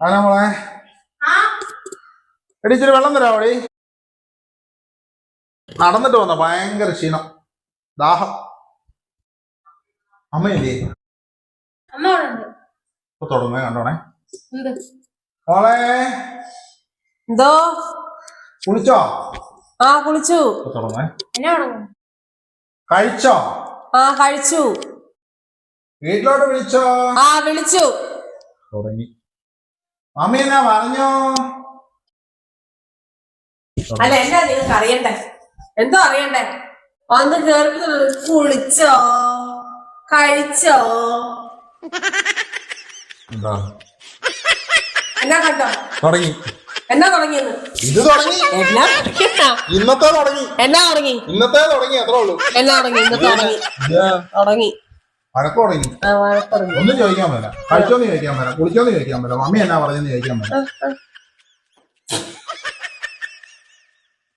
ആ. നമ്മളെ എടി ഇച്ചിരി വെള്ളം തരാവടി നടന്നിട്ട് വന്ന ഭയങ്കര ക്ഷീണം. ദാഹം. അമ്മയില്ലേ ഇപ്പൊ തുടങ്ങുക കണ്ടോണേ. മോളെ എന്തോ? കുളിച്ചോ? ആ കുളിച്ചു. തുടങ്ങേ കഴിച്ചോ? ആ കഴിച്ചു. വീട്ടിലോട്ട് വിളിച്ചോ? ആ വിളിച്ചു. തുടങ്ങി. മമ്മി എന്നാ പറഞ്ഞോ? അല്ല എന്നാ നിങ്ങൾക്ക് അറിയണ്ടേ? എന്തോ അറിയണ്ടേ? വന്ന് കേറി കുളിച്ചോ? കഴിച്ചോ? എന്താ? എന്നാ കണ്ടോ? തുടങ്ങി. എന്നാ തുടങ്ങിയെന്ന് ഇത് തുടങ്ങി. എന്നാ? ഇന്നത്തെ തുടങ്ങി. എന്നാ തുടങ്ങി? ഇന്നത്തെ തുടങ്ങി അത്രേ ഉള്ളൂ. എന്നാ തുടങ്ങി? ഇന്നത്തെ തുടങ്ങി. തുടങ്ങി. വഴക്ക് തുടങ്ങി ആ വഴക്ക് ഒന്നും ചോദിക്കാൻ പറ്റില്ല. കഴിച്ചോന്ന് ചോദിക്കാൻ പറ്റില്ല. കുളിച്ചോന്ന് ചോദിക്കാൻ പറ്റില്ല. മമ്മി എന്നാ പറഞ്ഞെന്ന് ചോദിക്കാൻ പറ്റില്ല.